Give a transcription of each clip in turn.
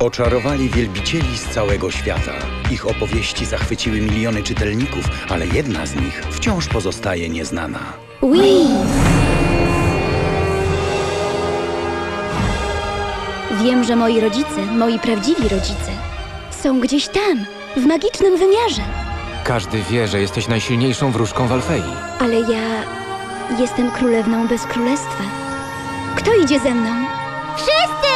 Oczarowali wielbicieli z całego świata. Ich opowieści zachwyciły miliony czytelników, ale jedna z nich wciąż pozostaje nieznana. Wiem, że moi rodzice, moi prawdziwi rodzice, są gdzieś tam, w magicznym wymiarze. Każdy wie, że jesteś najsilniejszą wróżką w Alfei. Ale ja jestem królewną bez królestwa. Kto idzie ze mną? Wszyscy!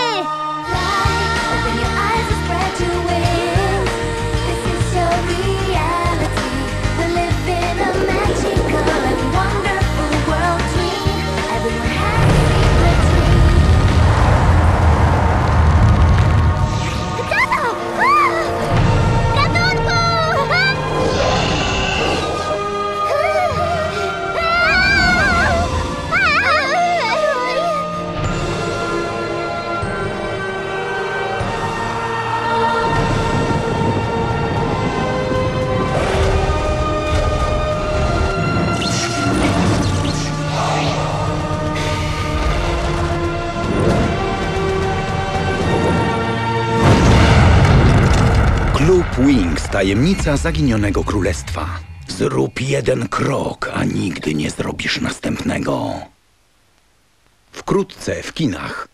Klub Wings, tajemnica zaginionego królestwa. Zrób jeden krok, a nigdy nie zrobisz następnego. Wkrótce w kinach.